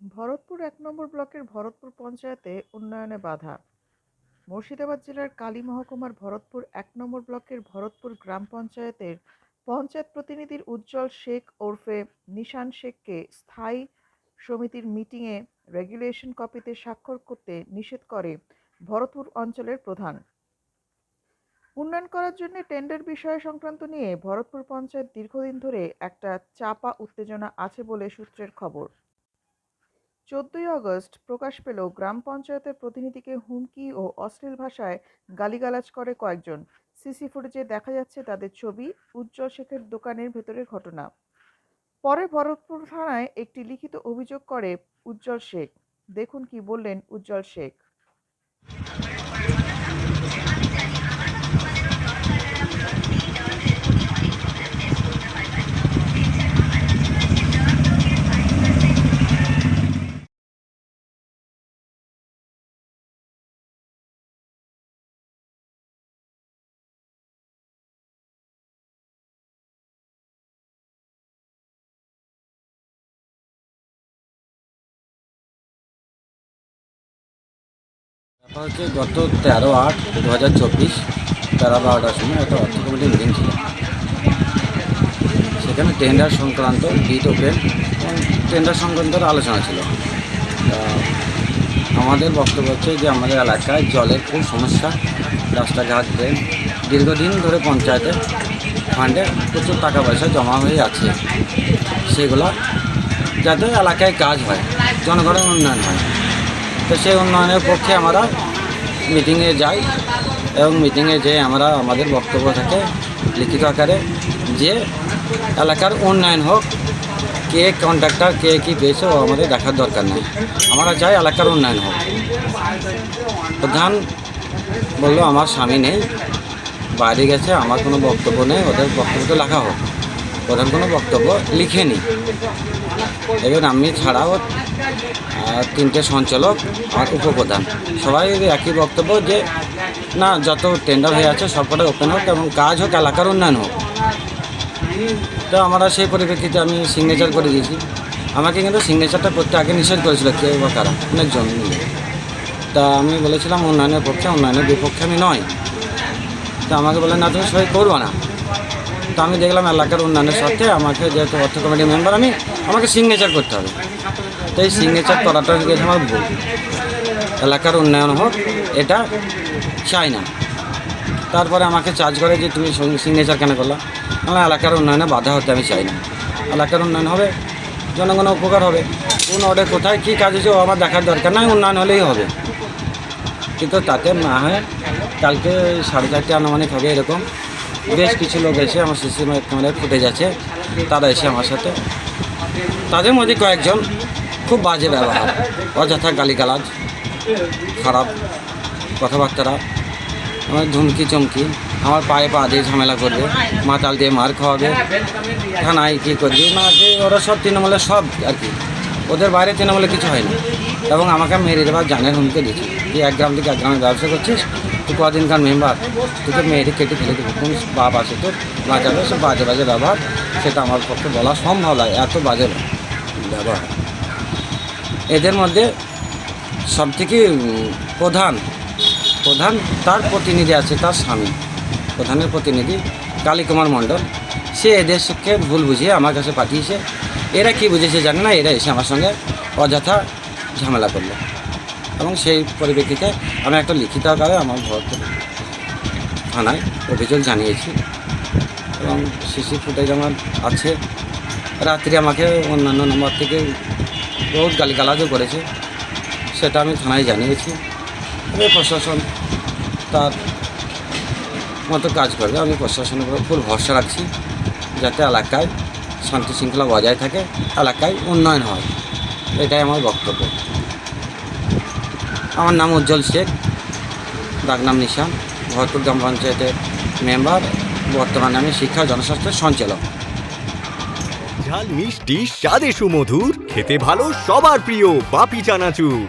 ভরতপুর এক নম্বর ব্লকের ভরতপুর পঞ্চায়েতে উন্নয়নে বাধা। মুর্শিদাবাদ জেলার কালী মহকুমার ভরতপুর এক নম্বর ব্লকের ভরতপুর গ্রাম পঞ্চায়েতের পঞ্চায়েত প্রতিনিধির উজ্জ্বল শেখ ওরফে নিশান শেখকে স্থায়ী সমিতির মিটিংয়ে রেগুলেশন কপিতে স্বাক্ষর করতে নিষেধ করে ভরতপুর অঞ্চলের প্রধান। উন্নয়ন করার জন্য টেন্ডার বিষয় সংক্রান্ত নিয়ে ভরতপুর পঞ্চায়েত দীর্ঘদিন ধরে একটা চাপা উত্তেজনা আছে বলে সূত্রের খবর। চোদ্দই অগস্ট প্রকাশ পেল গ্রাম পঞ্চায়েতের প্রতিনিধিকে হুমকি ও অশ্লীল ভাষায় গালিগালাজ করে কয়েকজন। সিসি ফুটেজে দেখা যাচ্ছে তাদের ছবি, উজ্জ্বল শেখের দোকানের ভেতরের ঘটনা। পরে ভরতপুর থানায় একটি লিখিত অভিযোগ করে উজ্জ্বল শেখ। দেখুন কি বললেন উজ্জ্বল শেখ। হচ্ছে গত তেরো আট দু হাজার চব্বিশ, তেরো বারোটার সময় একটা অর্থ কমিটির মিটিং ছিল। সেখানে টেন্ডার সংক্রান্ত বিট ওপেন টেন্ডার সংক্রান্ত আলোচনা ছিল। আমাদের বক্তব্য হচ্ছে যে আমাদের এলাকায় জলের খুব সমস্যা, রাস্তাঘাট ড্রেন দীর্ঘদিন ধরে পঞ্চায়েতে ফান্ডে প্রচুর টাকা পয়সা জমা হয়ে আছে সেগুলো যাতে এলাকায় কাজ হয়, জনগণের উন্নয়ন হয়। তো সেই উন্নয়নের পক্ষে আমরা মিটিংয়ে যাই এবং মিটিংয়ে যেয়ে আমরা আমাদের বক্তব্য থাকে লিখিত আকারে যে এলাকার উন্নয়ন হোক, কে কন্ট্রাক্টর কে কী পেয়েছে ও আমাদের দেখার দরকার নেই। আমরা চাই এলাকার উন্নয়ন হোক। প্রধান বলল, আমার স্বামী নেই, বাইরে গেছে, আমার কোনো বক্তব্য নেই, ওদের বক্তব্য লেখা হোক। প্রধান কোনো বক্তব্য লিখেনি। এবার আমি ছাড়াও তিনটে সঞ্চালক আর উপপ্রধান। সবাই একই বক্তব্য যে, না, যত টেন্ডার হয়ে আছে, সবকটা ওপেন হোক এবং কাজ হোক, এলাকার উন্নয়ন হোক। তো আমরা সেই পরিপ্রেক্ষিতে আমি সিগনেচার করে দিয়েছি। আমাকে কিন্তু সিগনেচারটা করতে আগে নিষেধ করেছিল কেউ বা কারা অনেকজন মিলে। তা আমি বলেছিলাম, উন্নয়নের পক্ষে, উন্নয়নের বিপক্ষে আমি নয়। তা আমাকে বলে না, তুমি সবাই করব না। তো আমি দেখলাম এলাকার উন্নয়নের সাথে আমাকে যেহেতু অর্থ কমিটির মেম্বার আমি, আমাকে সিগনেচার করতে হবে। তো এই সিগনেচার করাটা গেছে আমার ভুল। এলাকার উন্নয়ন হোক, এটা চাই না। তারপরে আমাকে চার্জ করে যে তুমি সিগনেচার কেন করলা? আমার এলাকার উন্নয়নে বাধা হতে আমি চাই না। এলাকার উন্নয়ন হবে, জনগণের উপকার হবে। কোন অর্ডে কোথায়, কী কাজ হচ্ছে আমার দেখার দরকার নাই, উন্নয়ন হলেই হবে। কিন্তু তাতে না হয়, কালকে সাড়ে চারটে আনুমানিক হবে এরকম। বেশ কিছু লোক এসে আমার সিসি ক্যামেরায় ফুটে যাচ্ছে তারা এসে আমার সাথে। তাদের মধ্যে কয়েকজন খুব বাজে ব্যবহার, অযথা গালিগালাজ, খারাপ কথাবার্তারা, আমার ধুমকি, চমকি, আমার পায়ে পা দিয়ে ঝামেলা করবে, মাতাল দিয়ে মার খাওয়াবে, থানায় কী করবে, না ওরা সব তৃণমূলের সব আর কি। ওদের বাইরে তৃণমূলে কিছু হয় না এবং আমাকে মেরে দেওয়ার জানের হুমকে দিয়েছে। তুই এক গ্রাম থেকে এক গ্রামে ব্যবসা করছিস, তুই কদিনকার মেম্বার? তোকে মেয়েরে কেটে ফেলে দেবো। কোন বাপ আছে তোর? বাজাবে সব বাজে বাজে ব্যবহার। সেটা আমার পক্ষে বলা সম্ভব নয়। এত বাজে ব্যবহার। এদের মধ্যে সবথেকে প্রধান প্রধান তার প্রতিনিধি আছে, তার স্বামী। প্রধানের প্রতিনিধি কালীকুমার মণ্ডল। সে এদের এদেরকে ভুল বুঝিয়ে আমার কাছে পাঠিয়েছে। এরা কি বুঝেছে জানে না? এরা এসে আমার সঙ্গে অযথা ঝামেলা করল। এবং সেই পরিপ্রেক্ষিতে আমি একটা লিখিত আকারে আমার ভরত থানায় অভিযোগ জানিয়েছি। এবং সিসি ফুটেজ আমার আছে। রাত্রি আমাকে অন্যান্য নম্বর থেকে বহুত গালিগালাজও করেছে। সেটা আমি থানায় জানিয়েছি। এবার প্রশাসন তার মতো কাজ করবে আমি প্রশাসনের উপর ফুল ভরসা রাখছি। যাতে এলাকায় শান্তি শৃঙ্খলা বজায় থাকে, এলাকায় উন্নয়ন হয়। এটাই আমার বক্তব্য। আমার নাম উজ্জ্বল শেখ ডাকনাম নিশান, ভরতপুর গ্রাম পঞ্চায়েতের মেম্বার, বর্তমানে আমি শিক্ষা জনস্বাস্থ্যের সঞ্চালক। ঝাল মিষ্টি, স্বাদে মধুর খেতে ভালো, সবার প্রিয়, বাপি চানাচুর।